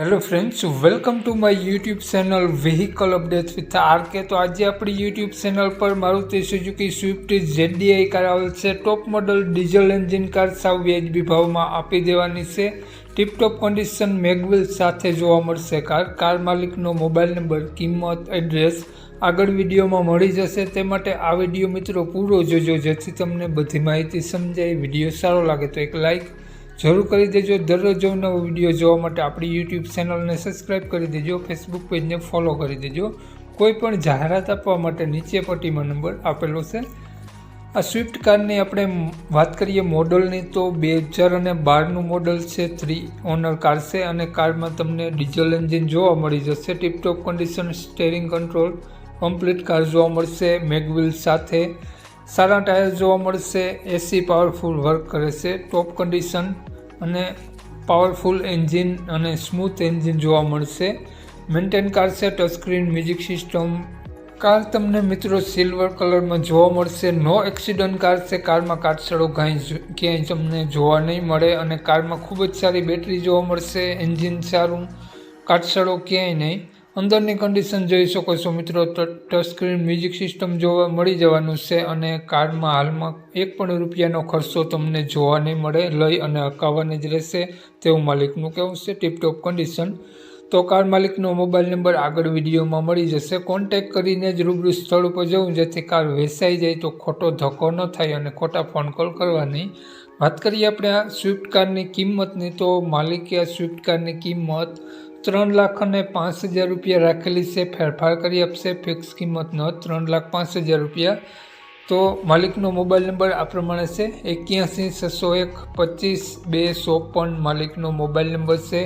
Hello friends welcome to my YouTube channel vehicle update with R K તો આજે આપણી YouTube channel પર Maruti Suzuki Swift ZDI car આવેલ છે. Top model diesel engine car સાવ વ્યાજબી ભાવમાં આપી દેવાની છે. ટીપટોપ કન્ડિશન મેગવેલ સાથે જોવા મળશે કાર કાર માલિકનો મોબાઈલ નંબર કિંમત એડ્રેસ આગળ વિડીયોમાં મળી જશે. તે માટે આ વીડિયો મિત્રો પૂરો જોજો, જેથી તમને બધી માહિતી સમજાય, વીડિયો સારો લાગે તો એક લાઈક જરૂર કરી દેજો. દરરોજ નવો વીડિયો જોવા માટે આપણી યુટ્યુબ ચેનલને સબસ્ક્રાઈબ કરી દેજો. ફેસબુક પેજને ફોલો કરી દેજો. કોઈ પણ જાહેરાત આપવા માટે નીચે પટ્ટીમાં નંબર આપેલો છે. આ સ્વિફ્ટ કારની આપણે વાત કરીએ મોડલની તો બે હજાર અને બારનું મોડલ છે. થ્રી ઓનર કાર છે અને કારમાં તમને ડીઝલ એન્જિન જોવા મળી જશે. Tiptop condition steering control complete car જોવા મળશે. મેગવિલ સાથે સારા ટાયર જોવા મળશે. એસી પાવરફુલ વર્ક કરે છે. ટોપ કન્ડિશન અને પાવરફુલ એન્જિન અને સ્મૂથ એન્જિન જોવા મળશે. મેન્ટેન કાર છે ટચસ્ક્રીન મ્યુઝિક સિસ્ટમ કાર તમને મિત્રો સિલ્વર કલરમાં જોવા મળશે. નો એક્સિડન્ટ કાર છે, કારમાં કાટસડો કાંઈ ક્યાંય તમને જોવા નહીં મળે અને કારમાં ખૂબ જ સારી બેટરી જોવા મળશે. એન્જિન સારું કાટસડો ક્યાંય નહીં. અંદરની કન્ડિશન જોઈ શકો છો મિત્રો. ટચ સ્ક્રીન મ્યુઝિક સિસ્ટમ જોવા મળી જવાનું છે અને કારમાં હાલમાં એક પણ રૂપિયાનો ખર્ચો તમને જોવા નહીં મળે. લઈ અને હકાવવાની જ રહેશે. તેવું માલિકનું કહેવું છે. ટીપટોપ કન્ડિશન તો કાર માલિકનો મોબાઈલ નંબર આગળ વિડીયોમાં મળી જશે. કોન્ટેક કરીને જ રૂબરૂ સ્થળ ઉપર જવું. જેથી કાર વેચાઈ જાય તો ખોટો ધક્કો ન થાય અને ખોટા ફોન કોલ કરવા નહીં વાત કરીએ આપણે આ સ્વિફ્ટ કારની કિંમતની. તો માલિકે આ સ્વિફ્ટ કારની કિંમત ત્રણ લાખ અને પાંચ હજાર રૂપિયા રાખેલી છે, ફેરફાર કરી આપશે, ફિક્સ કિંમત ન, ત્રણ લાખ પાંચ હજાર રૂપિયા. તો માલિકનો મોબાઈલ નંબર આ પ્રમાણે છે, એક્યાસી, છસો એક, પચીસ બે ચોપન માલિકનો મોબાઈલ નંબર છે.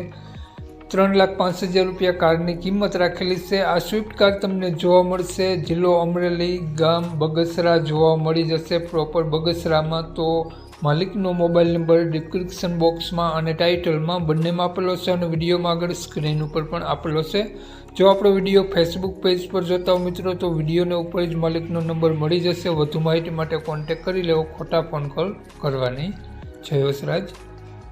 ત્રણ લાખ પાંચ હજાર રૂપિયા કારની કિંમત રાખેલી છે. આ સ્વિફ્ટ કાર તમને જોવા મળશે. જિલ્લો અમરેલી ગામ બગસરા જોવા મળી જશે. પ્રોપર બગસરામાં તો માલિકનો મોબાઈલ નંબર ડિસ્ક્રિપ્શન બોક્સમાં અને ટાઇટલમાં બંનેમાં આપેલો છે અને વિડીયોમાં આગળ સ્ક્રીન ઉપર પણ આપેલો છે. જો આપણો વીડિયો ફેસબુક પેજ પર જોતા હો મિત્રો, તો વિડીયોને ઉપર જ માલિકનો નંબર મળી જશે. વધુ માહિતી માટે કોન્ટેક કરી લેવો. ખોટા ફોન કોલ કરવાની. જય વસરાજ